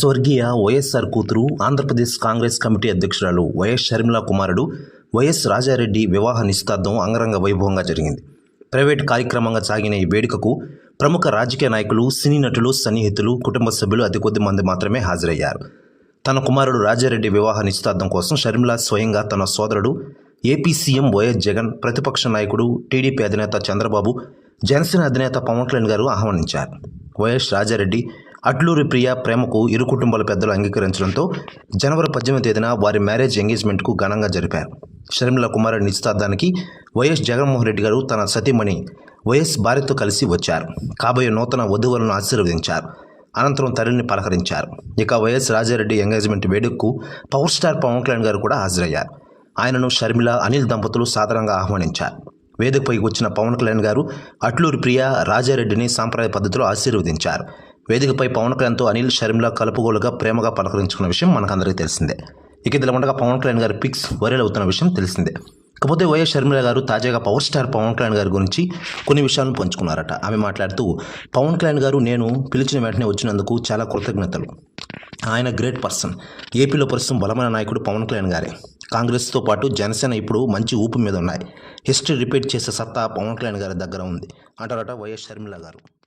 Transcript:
స్వర్గీయ వైఎస్ఆర్ కూతురు ఆంధ్రప్రదేశ్ కాంగ్రెస్ కమిటీ అధ్యక్షురాలు వైఎస్ షర్మిల కుమారుడు వైఎస్ రాజారెడ్డి వివాహ నిశ్చితార్థం అంగరంగ వైభవంగా జరిగింది. ప్రైవేట్ కార్యక్రమంగా సాగిన ఈ వేడుకకు ప్రముఖ రాజకీయ నాయకులు సినీ నటులు సన్నిహితులు కుటుంబ సభ్యులు అతి కొద్ది మంది మాత్రమే హాజరయ్యారు. తన కుమారుడు రాజారెడ్డి వివాహ నిశ్చితార్థం కోసం షర్మిల స్వయంగా తన సోదరుడు ఏపీ సీఎం వైఎస్ జగన్ ప్రతిపక్ష నాయకుడు టీడీపీ అధినేత చంద్రబాబు జనసేన అధినేత పవన్ కళ్యాణ్ గారు ఆహ్వానించారు. వైఎస్ రాజారెడ్డి అట్లూరి ప్రియ ప్రేమకు ఇరు కుటుంబాల పెద్దలు అంగీకరించడంతో జనవరి పద్దెనిమిది తేదీన వారి మ్యారేజ్ ఎంగేజ్మెంట్కు ఘనంగా జరిపారు. షర్మిల కుమార్ నిశ్చితార్థానికి వైఎస్ జగన్మోహన్ రెడ్డి గారు తన సతీమణి వైఎస్ భార్యతో కలిసి వచ్చారు. కాబోయే నూతన వధువులను ఆశీర్వదించారు. అనంతరం తల్లిని పలకరించారు. ఇక వైఎస్ రాజారెడ్డి ఎంగేజ్మెంట్ వేడుకకు పవర్ స్టార్ పవన్ కళ్యాణ్ గారు కూడా హాజరయ్యారు. ఆయనను షర్మిల అనిల్ దంపతులు సాధారణంగా ఆహ్వానించారు. వేదికపైకి వచ్చిన పవన్ కళ్యాణ్ గారు అట్లూరి ప్రియ రాజారెడ్డిని సాంప్రదాయ పద్ధతిలో ఆశీర్వదించారు. వేదికపై పవన్ కళ్యాణ్తో అనిల్ షర్మిల కలుపుగోలుగా ప్రేమగా పలకరించుకున్న విషయం మనకందరికీ తెలిసిందే. ఇక ఇదిలా ఉండగా పవన్ కళ్యాణ్ గారి పిక్స్ వైరల్ అవుతున్న విషయం తెలిసిందే. కాకపోతే వైఎస్ షర్మిల గారు తాజాగా పవర్ స్టార్ పవన్ కళ్యాణ్ గారి గురించి కొన్ని విషయాలను పంచుకున్నారట. ఆమె మాట్లాడుతూ పవన్ కళ్యాణ్ గారు నేను పిలిచిన వెంటనే వచ్చినందుకు చాలా కృతజ్ఞతలు. ఆయన గ్రేట్ పర్సన్. ఏపీలో ప్రస్తుతం బలమైన నాయకుడు పవన్ కళ్యాణ్ గారే. కాంగ్రెస్తో పాటు జనసేన ఇప్పుడు మంచి ఊపు మీద ఉన్నాయి. హిస్టరీ రిపీట్ చేసే సత్తా పవన్ కళ్యాణ్ గారి దగ్గర ఉంది. అంటారట వైఎస్ షర్మిల గారు.